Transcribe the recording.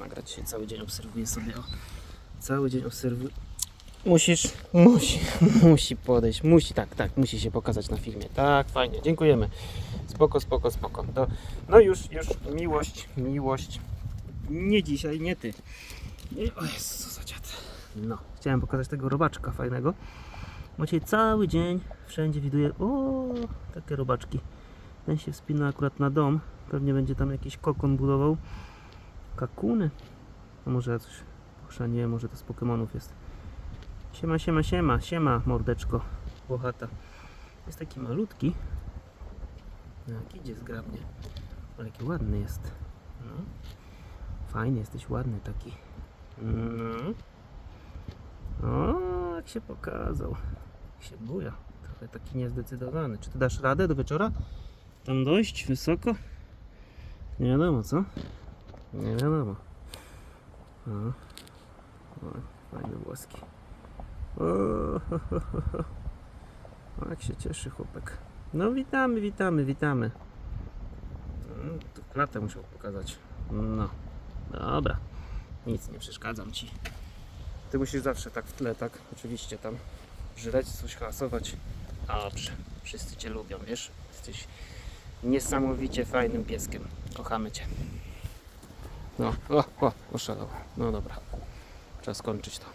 nagrać się. Cały dzień obserwuję sobie o, cały dzień obserwuję. Musisz musi musi podejść musi tak tak musi się pokazać na filmie. Tak fajnie dziękujemy. Spoko spoko spoko. To, no już już miłość miłość. Nie dzisiaj nie ty. Nie, o Jezu, za dziad. No chciałem pokazać tego robaczka fajnego. Dzisiaj cały dzień wszędzie widuję o takie robaczki. Ten się wspina akurat na dom. Pewnie będzie tam jakiś kokon budował Kakuny. A może ja coś pochrzaniłem, może to z Pokemonów jest. Siema, siema, siema, siema, mordeczko. Włochata. Jest taki malutki. No, jak idzie zgrabnie. Ale jaki ładny jest. No. Fajny jesteś, ładny taki. No. O, jak się pokazał. Jak się buja. Trochę taki niezdecydowany. Czy ty dasz radę do wieczora? Tam dojść wysoko? Nie wiadomo, co? Nie wiadomo. O, o, fajne włoski. O, ho, ho, ho. O, jak się cieszy chłopak. No witamy, witamy, witamy. Mm, Tu klatę musiał pokazać. No, dobra. Nic, nie przeszkadzam ci. Ty musisz zawsze tak w tle, tak? Oczywiście tam żreć, coś hałasować. Dobrze. Wszyscy cię lubią, wiesz? Jesteś niesamowicie fajnym pieskiem. Kochamy cię. No, o, o, oszalał. No dobra. Trzeba skończyć to.